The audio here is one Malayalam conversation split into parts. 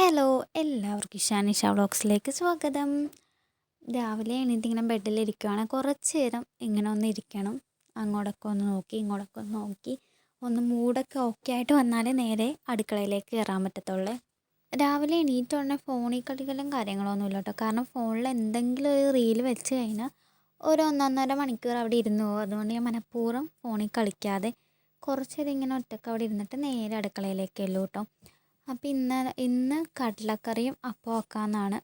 ഹലോ എല്ലാവർക്കും ഇഷാനിഷ വ്ളോഗ്സിലേക്ക് സ്വാഗതം. രാവിലെ എണീറ്റിങ്ങനെ ബെഡിൽ ബെഡിലിരിക്കുവാണ് കുറച്ച് നേരം ഇങ്ങനെ ഒന്ന് ഇരിക്കണം. അങ്ങോട്ടൊക്കെ ഒന്ന് നോക്കി ഇങ്ങോട്ടൊക്കെ ഒന്ന് നോക്കി. ഒന്ന് മൂടൊക്കെ ഓക്കെ ആയിട്ട് വന്നാലേ നേരെ അടുക്കളയിലേക്ക് കയറാൻ പറ്റത്തുള്ളേ. രാവിലെ എണീറ്റ ഉടനെ ഫോണിൽ കളികളും കാര്യങ്ങളൊന്നും ഇല്ല കേട്ടോ. കാരണം ഫോണിൽ എന്തെങ്കിലും ഒരു റീൽ വെച്ച് കഴിഞ്ഞാൽ ഒരു ഒന്നൊന്നര മണിക്കൂർ അവിടെ ഇരുന്നു പോകും. അതുകൊണ്ട് ഞാൻ മനഃപൂർവം ഫോണിൽ കളിക്കാതെ കുറച്ച് നേരം ഇങ്ങനെ ഒറ്റയ്ക്ക് അവിടെ ഇരുന്നിട്ട് നേരെ അടുക്കളയിലേക്ക് എല്ലു കേട്ടോ. അപ്പോൾ ഇന്ന് ഇന്ന് കടലക്കറിയും അപ്പം വെക്കാമെന്നാണ്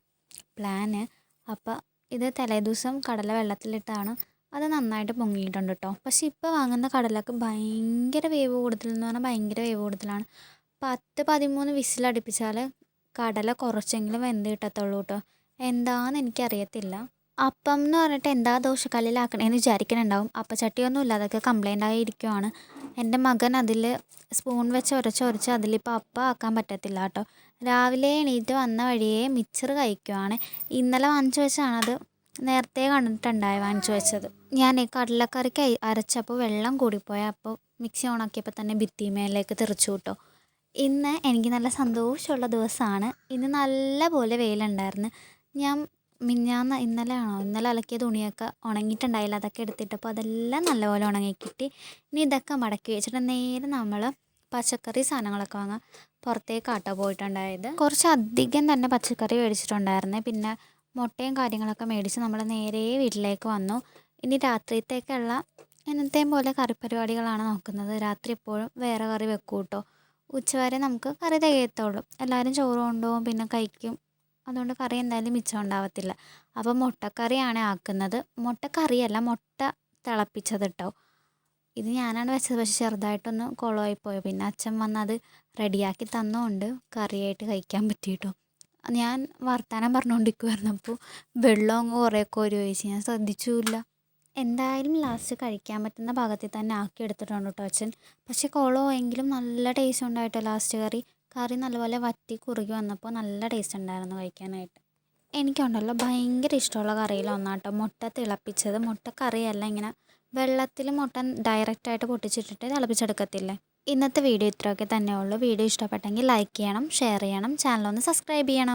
പ്ലാന്. അപ്പോൾ ഇത് തലേദിവസം കടല വെള്ളത്തിലിട്ടാണ് അത് നന്നായിട്ട് പൊങ്ങിയിട്ടുണ്ട് കേട്ടോ പക്ഷേ ഇപ്പോൾ വാങ്ങുന്ന കടലക്ക് ഭയങ്കര വേവ് കൂടുതലെന്ന് പറഞ്ഞാൽ ഭയങ്കര വേവ് കൂടുതലാണ്. പത്ത് പതിമൂന്ന് വിസിലടുപ്പിച്ചാൽ കടല കുറച്ചെങ്കിലും വെന്ത് കിട്ടത്തുള്ളൂ കേട്ടോ എന്താണെന്ന് എനിക്കറിയത്തില്ല. അപ്പം എന്ന് പറഞ്ഞിട്ട് എന്താ ദോശക്കല്ലിലാക്കണേന്ന് വിചാരിക്കുന്നുണ്ടാവും അപ്പച്ചട്ടിയൊന്നും ഇല്ല അതൊക്കെ കംപ്ലൈന്റ് ആയിരിക്കുവാണ് എന്റെ മകൻ അതിൽ സ്പൂൺ വെച്ച് ഉരച്ച് ഉരച്ച് അതിലിപ്പോൾ അപ്പം ആക്കാൻ പറ്റത്തില്ല കേട്ടോ രാവിലെ എണീറ്റ് വന്ന വഴിയെ മിച്ചർ കഴിക്കുവാണ്. ഇന്നലെ വാങ്ങിച്ചു വെച്ചാണ് അത് നേരത്തെ കണ്ടിട്ടുണ്ടായി വാങ്ങിച്ചു വെച്ചത്. ഞാൻ കടലക്കറിക്ക് അരച്ചപ്പോൾ വെള്ളം കൂടിപ്പോയ അപ്പോൾ മിക്സി ഓണാക്കിയപ്പോൾ തന്നെ ഭിത്തിമേലേക്ക് തെറിച്ചു കിട്ടോ ഇന്ന് എനിക്ക് നല്ല സന്തോഷമുള്ള ദിവസമാണ് ഇന്ന് നല്ല പോലെ വെയിലുണ്ടായിരുന്നു. ഞാൻ മിഞ്ഞാന്ന് ഇന്നലെ ആണോ ഇന്നലെ അലക്കിയ തുണിയൊക്കെ ഉണങ്ങിയിട്ടുണ്ടായില്ല. അതൊക്കെ എടുത്തിട്ടപ്പോൾ അതെല്ലാം നല്ലപോലെ ഉണങ്ങി ഇനി ഇതൊക്കെ മടക്കി വെച്ചിട്ട് നേരെ നമ്മൾ പച്ചക്കറി സാധനങ്ങളൊക്കെ വാങ്ങാൻ പുറത്തേക്കാട്ടോ പോയിട്ടുണ്ടായത്. കുറച്ച് അധികം തന്നെ പച്ചക്കറി മേടിച്ചിട്ടുണ്ടായിരുന്നേ. പിന്നെ മുട്ടയും കാര്യങ്ങളൊക്കെ മേടിച്ച് നമ്മൾ നേരെ വീട്ടിലേക്ക് വന്നു. ഇനി രാത്രിത്തേക്കുള്ള എന്നത്തെയും പോലെ കറി പരിപാടികളാണ് നോക്കുന്നത്. രാത്രി എപ്പോഴും വേറെ കറി വെക്കും കേട്ടോ ഉച്ചവരെ നമുക്ക് കറി തികയത്തുള്ളൂ. എല്ലാവരും ചോറ് കൊണ്ടുപോകും പിന്നെ കഴിക്കും. അതുകൊണ്ട് കറി എന്തായാലും മിച്ചം ഉണ്ടാവത്തില്ല. അപ്പോൾ മുട്ടക്കറിയാണ് ആക്കുന്നത്. മുട്ടക്കറിയല്ല മുട്ട തിളപ്പിച്ചത് കേട്ടോ ഇത് ഞാനാണ് വെച്ചത് പക്ഷെ ചെറുതായിട്ടൊന്ന് കുളമായി പോയി പിന്നെ അച്ഛൻ വന്ന് അത് റെഡിയാക്കി തന്നുകൊണ്ട് കറിയായിട്ട് കഴിക്കാൻ പറ്റി കേട്ടോ ഞാൻ വർത്തമാനം പറഞ്ഞുകൊണ്ടിരിക്കുമായിരുന്നു അപ്പോൾ വെള്ളം അങ്ങ് കുറേ കോരി ഒഴിച്ച്. ഞാൻ ശ്രദ്ധിച്ചുമില്ല എന്തായാലും ലാസ്റ്റ് കഴിക്കാൻ പറ്റുന്ന ഭാഗത്തിൽ തന്നെ ആക്കി എടുത്തിട്ടുണ്ട് കേട്ടോ അച്ഛൻ. പക്ഷേ കുളമെങ്കിലും നല്ല ടേസ്റ്റ് ഉണ്ടായിട്ടോ ലാസ്റ്റ് കറി. കറി നല്ലപോലെ വറ്റി കുറുകി വന്നപ്പോൾ നല്ല ടേസ്റ്റ് ഉണ്ടായിരുന്നു കഴിക്കാനായിട്ട്. എനിക്കുണ്ടല്ലോ ഭയങ്കര ഇഷ്ടമുള്ള കറിയിലൊന്നാട്ടോ മുട്ട തിളപ്പിച്ചത്. മുട്ട കറിയല്ല ഇങ്ങനെ വെള്ളത്തിൽ മുട്ട ഡയറക്റ്റായിട്ട് പൊട്ടിച്ചിട്ടിട്ട് തിളപ്പിച്ചെടുക്കത്തില്ലേ? ഇന്നത്തെ വീഡിയോ ഇത്രയൊക്കെ തന്നെ ഉള്ളൂ വീഡിയോ ഇഷ്ടപ്പെട്ടെങ്കിൽ ലൈക്ക് ചെയ്യണം ഷെയർ ചെയ്യണം ചാനൽ ഒന്ന് സബ്സ്ക്രൈബ് ചെയ്യണം.